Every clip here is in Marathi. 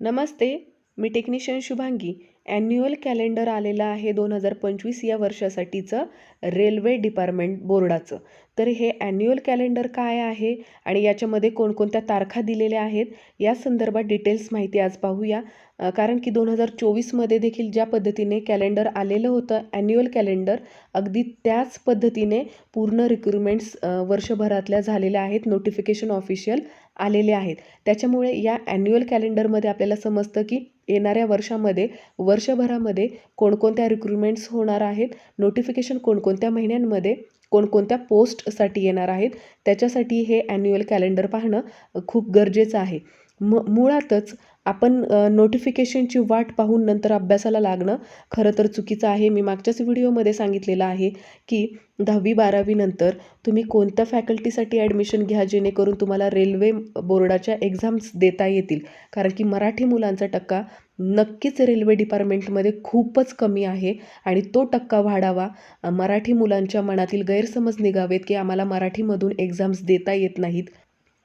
नमस्ते मी टेक्निशियन शुभांगी. ॲन्युअल कॅलेंडर आलेलं आहे दोन हजार पंचवीस या वर्षासाठीचं रेल्वे डिपार्टमेंट बोर्डाचं. तर हे ॲन्युअल कॅलेंडर काय आहे आणि याच्यामध्ये कोणकोणत्या तारखा दिलेल्या आहेत या संदर्भात डिटेल्स माहिती आज पाहूया. कारण की दोन हजार चोवीसमध्ये देखील ज्या पद्धतीने कॅलेंडर आलेलं होतं ॲन्युअल कॅलेंडर अगदी त्याच पद्धतीने पूर्ण रिक्रुटमेंट्स वर्षभरातल्या झालेल्या आहेत नोटिफिकेशन ऑफिशियल आलेले आहेत. त्याच्यामुळे या ॲन्युअल कॅलेंडरमध्ये आपल्याला समजतं की येणाऱ्या वर्षामध्ये वर्षभरामध्ये कोणकोणत्या रिक्रुटमेंट्स होणार आहेत नोटिफिकेशन कोणकोणत्या महिन्यांमध्ये कोणकोणत्या पोस्टसाठी येणार आहेत त्याच्यासाठी हे ॲन्युअल कॅलेंडर पाहणं खूप गरजेचं आहे. म मुळातच आपण नोटिफिकेशनची वाट पाहून नंतर अभ्यासाला लागणं खरं तर चुकीचं आहे. मी मागच्याच व्हिडिओमध्ये सांगितलेलं आहे की दहावी बारावीनंतर तुम्ही कोणत्या फॅकल्टीसाठी ॲडमिशन घ्या जेणेकरून तुम्हाला रेल्वे बोर्डाच्या एक्झाम्स देता येतील. कारण की मराठी मुलांचा टक्का नक्कीच रेल्वे डिपार्टमेंटमध्ये खूपच कमी आहे आणि तो टक्का वाढावा. मराठी मुलांच्या मनातील गैरसमज निघावेत की आम्हाला मराठीमधून एक्झाम्स देता येत नाहीत.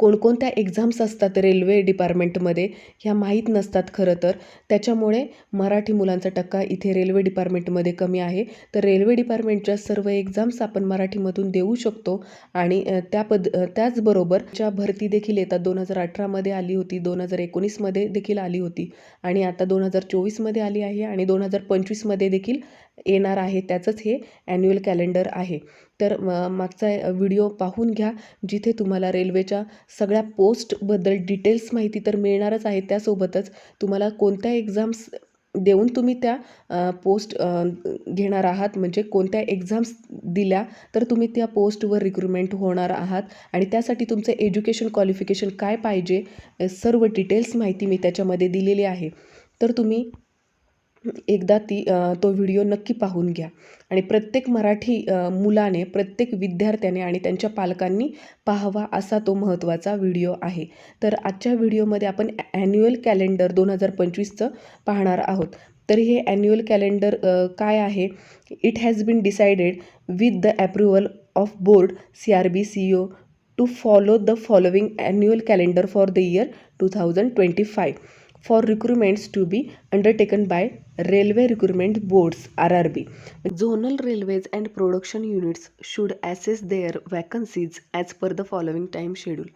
कोणकोणत्या एक्झाम्स असतात रेल्वे डिपार्टमेंटमध्ये ह्या माहीत नसतात खरं तर. त्याच्यामुळे मराठी मुलांचा टक्का इथे रेल्वे डिपार्टमेंटमध्ये कमी आहे. तर रेल्वे डिपार्टमेंटच्या सर्व एक्झाम्स आपण मराठीमधून देऊ शकतो आणि त्या पद त्याचबरोबर ज्या भरती देखील येतात. दोन हजार अठरामध्ये आली होती दोन हजार एकोणीसमध्ये देखील आली होती आणि आता दोन हजार चोवीसमध्ये आली आहे आणि दोन हजार पंचवीसमध्ये देखील येणार आहे. त्याचंच हे ॲन्युअल कॅलेंडर आहे. तर म- मागचा व्हिडिओ पाहून घ्या जिथे तुम्हाला रेल्वेच्या सगळ्या पोस्टबद्दल डिटेल्स माहिती तर मिळणारच आहे. त्यासोबतच तुम्हाला कोणत्या एक्झाम्स देऊन तुम्ही त्या पोस्ट घेणार आहात म्हणजे कोणत्या एक्झाम्स दिल्या तर तुम्ही त्या पोस्टवर रिक्रुटमेंट होणार आहात. आणि त्यासाठी तुमचं एज्युकेशन क्वालिफिकेशन काय पाहिजे सर्व डिटेल्स माहिती मी त्याच्यामध्ये दिलेली आहे. तर तुम्ही एकदा ती तो व्हिडिओ नक्की पाहून घ्या. आणि प्रत्येक मराठी मुलाने प्रत्येक विद्यार्थ्याने आणि त्यांच्या पालकांनी पाहावा असा तो महत्त्वाचा व्हिडिओ आहे. तर आजच्या व्हिडिओमध्ये आपण ॲन्युअल कॅलेंडर दोन हजार पंचवीसचं पाहणार आहोत. तर हे ॲन्युअल कॅलेंडर काय आहे? It has been decided with the approval of board C R B C O to follow the following annual calendar for the year two thousand twenty five for recruitments to be undertaken by railway recruitment boards rrb zonal railways and production units should assess their vacancies as per the following time schedule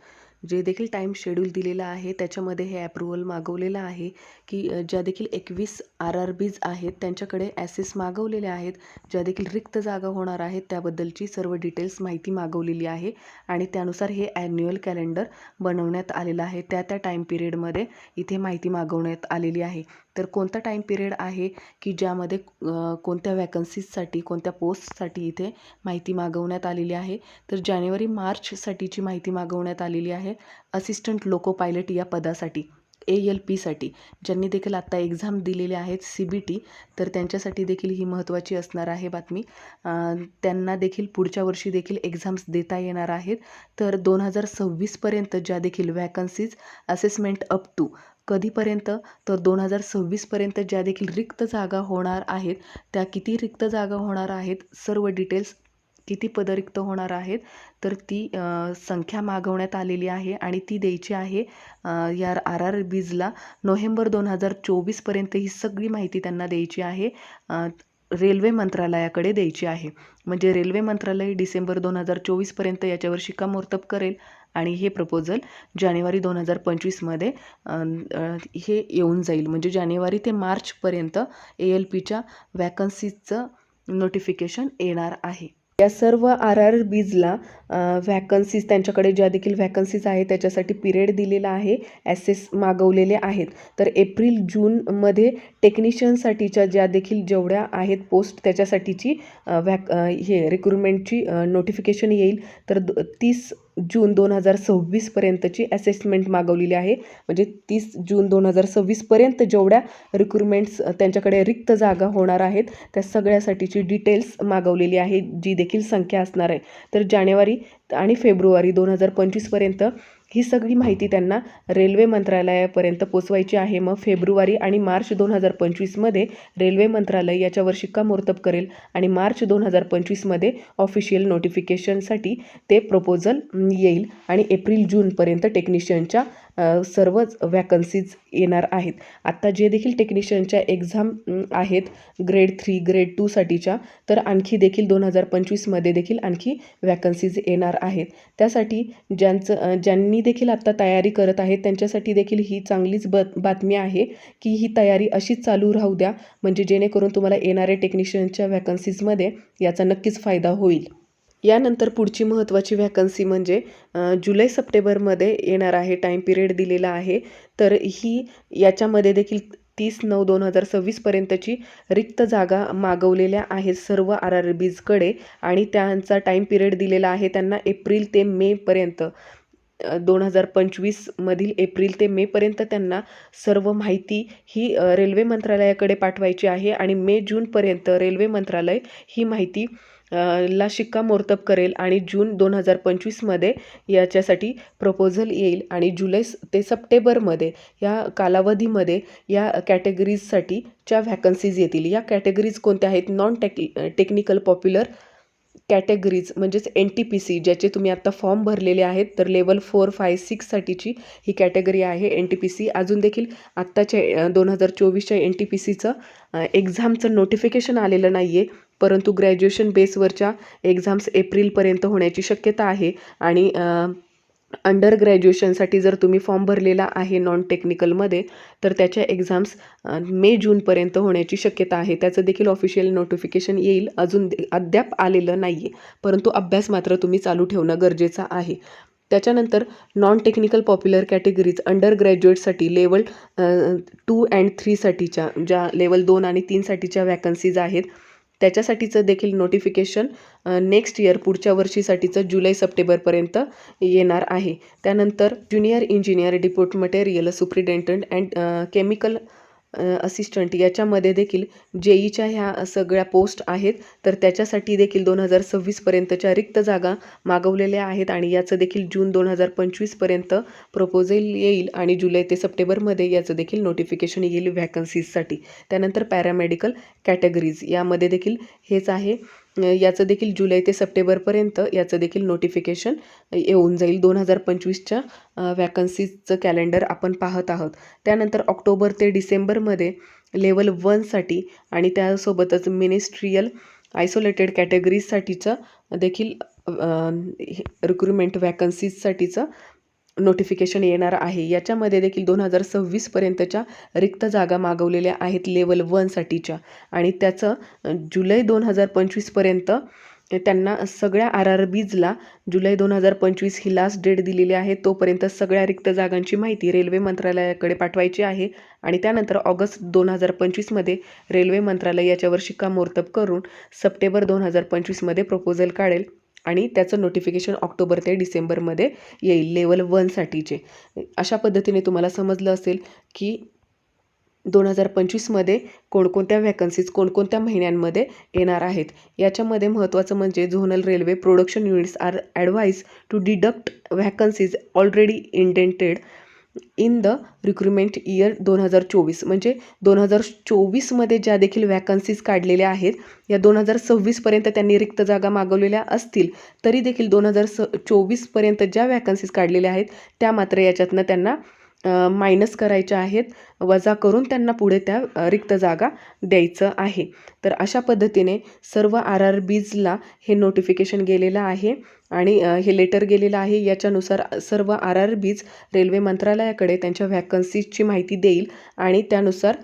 जे देखील टाईम शेड्यूल दिलेलं आहे त्याच्यामध्ये हे अप्रुव्हल मागवलेलं आहे की ज्या देखील एकवीस आर आर बीज आहेत त्यांच्याकडे ॲसेस मागवलेले आहेत ज्या देखील रिक्त जागा होणार आहेत त्याबद्दलची सर्व डिटेल्स माहिती मागवलेली आहे आणि त्यानुसार हे ॲन्युअल कॅलेंडर बनवण्यात आलेलं आहे. त्या त्या टाईम पिरियडमध्ये इथे माहिती मागवण्यात आलेली आहे. तर कोणता टाईम पिरियड आहे की ज्यामध्ये कोणत्या वॅकन्सीजसाठी कोणत्या पोस्टसाठी इथे माहिती मागवण्यात आलेली आहे? तर जानेवारी मार्चसाठीची माहिती मागवण्यात आलेली आहे असिस्टंट लोको पायलट या पदासाठी ए एल पीसाठी ज्यांनी देखील आत्ता एक्झाम दिलेले आहेत सी बी टी तर त्यांच्यासाठी देखील ही महत्त्वाची असणार आहे बातमी. त्यांना देखील पुढच्या वर्षी देखील एक्झाम्स देता येणार आहेत. तर दोन हजार सव्वीसपर्यंत ज्या देखील वॅकन्सीज असेसमेंट अप टू कधीपर्यंत? तर दोन हजार सव्वीसपर्यंत ज्या देखील रिक्त जागा होणार आहेत त्या किती रिक्त जागा होणार आहेत? सर्व डिटेल्स किती पदं रिक्त होणार आहेत? तर ती संख्या मागवण्यात आलेली आहे आणि ती द्यायची आहे या आर आर बीजला. नोव्हेंबर दोन हजार चोवीसपर्यंत ही सगळी माहिती त्यांना द्यायची आहे. रेल्वे मंत्रालयाकडे द्यायची आहे. म्हणजे रेल्वे मंत्रालय डिसेंबर दोन हजार चोवीसपर्यंत याच्यावर शिक्कामोर्तब करेल आणि हे प्रपोजल जानेवारी दोन हजार पंचवीसमध्ये हे येऊन जाईल. म्हणजे जानेवारी ते मार्चपर्यंत ए एल पीच्या वॅकन्सीजचं नोटिफिकेशन येणार आहे. या सर्व आर आर बीजला व्हॅकन्सीज त्यांच्याकडे ज्या देखील व्हॅकन्सीज आहेत त्याच्यासाठी पिरियड दिलेला आहे ॲसेस मागवलेले आहेत. तर एप्रिल जूनमध्ये टेक्निशियनसाठीच्या ज्या देखील जेवढ्या आहेत पोस्ट त्याच्यासाठीची व्हॅक हे रिक्रुटमेंटची नोटिफिकेशन येईल. तर द तीस जून दोन हजार सव्वीसपर्यंतची असेसमेंट मागवलेली आहे. म्हणजे तीस जून दोन हजार सव्वीसपर्यंत जेवढ्या रिक्रुटमेंट्स त्यांच्याकडे रिक्त जागा होणार आहेत त्या सगळ्यासाठीची डिटेल्स मागवलेली आहे जी देखील संख्या असणार आहे. तर जानेवारी आणि फेब्रुवारी दोन हजार पंचवीसपर्यंत ही सगळी माहिती त्यांना रेल्वे मंत्रालयापर्यंत पोचवायची आहे. मग फेब्रुवारी आणि मार्च दोन हजार पंचवीसमध्ये रेल्वे मंत्रालय याच्यावर शिक्कामोर्तब करेल आणि मार्च दोन हजार पंचवीसमध्ये ऑफिशियल नोटिफिकेशनसाठी ते प्रपोजल येईल आणि एप्रिल जूनपर्यंत टेक्निशियनच्या सर्वच वॅकन्सीज येणार आहेत. आत्ता जे देखील टेक्निशियनच्या एक्झाम आहेत ग्रेड थ्री ग्रेड टूसाठीच्या तर आणखी देखील दोन हजार पंचवीसमध्ये देखील आणखी वॅकन्सीज येणार आहेत. त्यासाठी ज्यांचं ज्यांनी देखील आत्ता तयारी करत आहेत त्यांच्यासाठी देखील ही चांगलीच ब बातमी आहे की ही तयारी अशीच चालू राहू द्या. म्हणजे जेणेकरून तुम्हाला येणाऱ्या टेक्निशियनच्या वॅकन्सीजमध्ये याचा नक्कीच फायदा होईल. यानंतर पुढची महत्त्वाची व्हॅकन्सी म्हणजे जुलै सप्टेंबरमध्ये येणार आहे टाईम पिरियड दिलेला आहे. तर ही याच्यामध्ये देखील तीस नऊ दोन हजार सव्वीसपर्यंतची रिक्त जागा मागवलेल्या आहेत सर्व आर आर बीजकडे आणि त्यांचा टाईम पिरियड दिलेला आहे त्यांना एप्रिल ते मेपर्यंत दोन हजार पंचवीसमधील एप्रिल ते मेपर्यंत त्यांना सर्व माहिती ही रेल्वे मंत्रालयाकडे पाठवायची आहे आणि मे जूनपर्यंत रेल्वे मंत्रालय ही माहिती ला शिक्कामोर्तब करेल आणि जून दोन हजार पंचवीसमध्ये याच्यासाठी प्रपोजल येईल आणि जुलै ते सप्टेंबरमध्ये या कालावधीमध्ये या कॅटेगरीजसाठीच्या व्हॅकन्सीज येतील. या कॅटेगरीज कोणत्या आहेत? Non tech technical popular categories म्हणजेच एन टी पी सी ज्याचे तुम्ही आत्ता फॉर्म भरलेले आहेत तर लेवल फोर फाय सिक्ससाठीची ही कॅटेगरी आहे एन टी पी सी अजून देखील आत्ताच्या दोन हजार चोवीसच्या एन टी पी सीचं एक्झामचं नोटिफिकेशन आलेलं नाही आहे परंतु ग्रॅज्युएशन बेसवरच्या एक्झाम्स एप्रिलपर्यंत होण्याची शक्यता आहे. आणि अंडर ग्रॅज्युएशनसाठी जर तुम्ही फॉर्म भरलेला आहे नॉन टेक्निकलमध्ये तर त्याच्या एक्झाम्स मे जूनपर्यंत होण्याची शक्यता आहे. त्याचं देखील ऑफिशियल नोटिफिकेशन येईल. अजून अद्याप आलेलं नाही आहे परंतु अभ्यास मात्र तुम्ही चालू ठेवणं गरजेचं आहे. त्याच्यानंतर non technical popular categories under ग्रॅज्युएटसाठी level two and थ्रीसाठीच्या ज्या लेवल दोन आणि तीनसाठीच्या वॅकन्सीज आहेत त्याच्यासाठीचं देखील नोटिफिकेशन नेक्स्ट इयर पुढच्या वर्षीसाठीचं जुलै सप्टेंबरपर्यंत येणार आहे. त्यानंतर junior engineer depot material superintendent and chemical assistant याच्यामध्ये देखील जेईच्या ह्या सगळ्या पोस्ट आहेत. तर त्याच्यासाठी देखील दोन हजार सव्वीसपर्यंतच्या रिक्त जागा मागवलेल्या आहेत आणि याचं देखील जून दोन हजार पंचवीसपर्यंत प्रपोजल येईल आणि जुलै ते सप्टेंबरमध्ये याचं देखील नोटिफिकेशन येईल व्हॅकन्सीजसाठी त्यानंतर पॅरामेडिकल कॅटेगरीज यामध्ये देखील हेच आहे. याचं देखील जुलै ते सप्टेंबरपर्यंत याचं देखील नोटिफिकेशन येऊन जाईल. दोन हजार पंचवीसच्या वॅकन्सीजचं कॅलेंडर आपण पाहत आहोत. त्यानंतर ऑक्टोबर ते डिसेंबरमध्ये लेवल वनसाठी आणि त्यासोबतच मिनिस्ट्रियल आयसोलेटेड कॅटेगरीजसाठीचं देखील रिक्रुटमेंट वॅकन्सीजसाठीचं नोटिफिकेशन येणार आहे. याच्यामध्ये देखील दोन हजार सव्वीसपर्यंतच्या रिक्त जागा मागवलेल्या आहेत लेवल वनसाठीच्या आणि त्याचं जुलै दोन हजार पंचवीसपर्यंत त्यांना सगळ्या आर आर बीजला जुलै दोन हजार पंचवीस ही लास्ट डेट दिलेली आहे. तोपर्यंत सगळ्या रिक्त जागांची माहिती रेल्वे मंत्रालयाकडे पाठवायची आहे. आणि त्यानंतर ऑगस्ट दोन हजार पंचवीसमध्ये रेल्वे मंत्रालय याच्यावर शिक्कामोर्तब करून सप्टेंबर दोन हजार पंचवीसमध्ये प्रपोजल काढेल. आणि त्याचं नोटिफिकेशन ऑक्टोबर ते डिसेंबरमध्ये येईल लेवल वनसाठीचे अशा पद्धतीने तुम्हाला समजलं असेल की दोन हजार पंचवीसमध्ये कोणकोणत्या व्हॅकन्सीज कोणकोणत्या महिन्यांमध्ये येणार आहेत. याच्यामध्ये महत्त्वाचं म्हणजे zonal railway production units are advised to deduct vacancies already indented in the recruitment year दोन हजार चोवीस. म्हणजे दोन हजार चोवीसमध्ये ज्या देखील वॅकन्सीज काढलेल्या आहेत या दोन हजार सव्वीसपर्यंत त्यांनी रिक्त जागा मागवलेल्या असतील तरी देखील दोन हजार स चोवीसपर्यंत ज्या वॅकन्सीज काढलेल्या आहेत त्या मात्र याच्यातनं त्यांना मायनस करायच्या आहेत वजा करून त्यांना पुढे त्या रिक्त जागा द्यायचं आहे. तर अशा पद्धतीने सर्व आर आर बीजला हे नोटिफिकेशन गेलेलं आहे आणि हे लेटर गेलेलं आहे. याच्यानुसार सर्व आर आर बीज रेल्वे मंत्रालयाकडे त्यांच्या व्हॅकन्सीजची माहिती देईल आणि त्यानुसार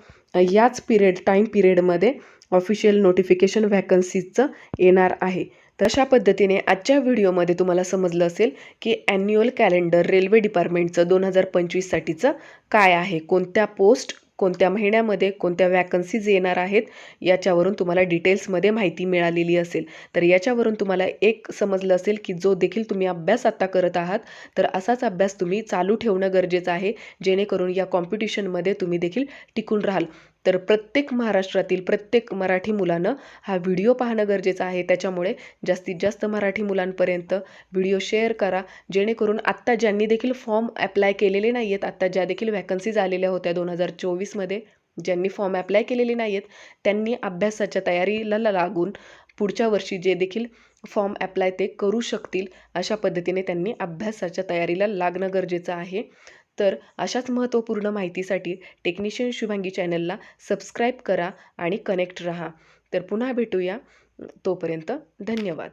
याच पिरियड टाईम पिरियडमध्ये ऑफिशियल नोटिफिकेशन व्हॅकन्सीजचं येणार आहे. तर अशा पद्धतीने आजच्या व्हिडिओमध्ये तुम्हाला समजलं असेल की ॲन्युअल कॅलेंडर रेल्वे डिपार्टमेंटचं दोन हजार पंचवीससाठीचं काय आहे? कोणत्या पोस्ट कोणत्या महिन्यामध्ये कोणत्या वॅकन्सीज येणार आहेत? याच्यावरून तुम्हाला डिटेल्समध्ये माहिती मिळालेली असेल. तर याच्यावरून तुम्हाला एक समजलं असेल की जो देखील तुम्ही अभ्यास आत्ता करत आहात तर असाच अभ्यास तुम्ही चालू ठेवणं गरजेचं आहे जेणेकरून या कॉम्पिटिशनमध्ये तुम्ही देखील टिकून राहाल. तर प्रत्येक महाराष्ट्रातील प्रत्येक मराठी मुलानं हा व्हिडिओ पाहणं गरजेचं आहे. त्याच्यामुळे जास्तीत जास्त मराठी मुलांपर्यंत व्हिडिओ शेअर करा. जेणेकरून आत्ता ज्यांनी देखील फॉर्म ॲप्लाय केलेले नाही आहेत आत्ता ज्या देखील वॅकन्सीज आलेल्या होत्या दोन हजार चोवीसमध्ये ज्यांनी फॉर्म ॲप्लाय केलेले नाही आहेत त्यांनी अभ्यासाच्या तयारीला लागून पुढच्या वर्षी जे देखील फॉर्म ॲप्लाय ते करू शकतील अशा पद्धतीने त्यांनी अभ्यासाच्या तयारीला लागणं गरजेचं आहे. तर अशाच महत्त्वपूर्ण माहितीसाठी टेक्निशियन शुभांगी चॅनलला सबस्क्राईब करा आणि कनेक्ट रहा. तर पुन्हा भेटूया. तोपर्यंत धन्यवाद.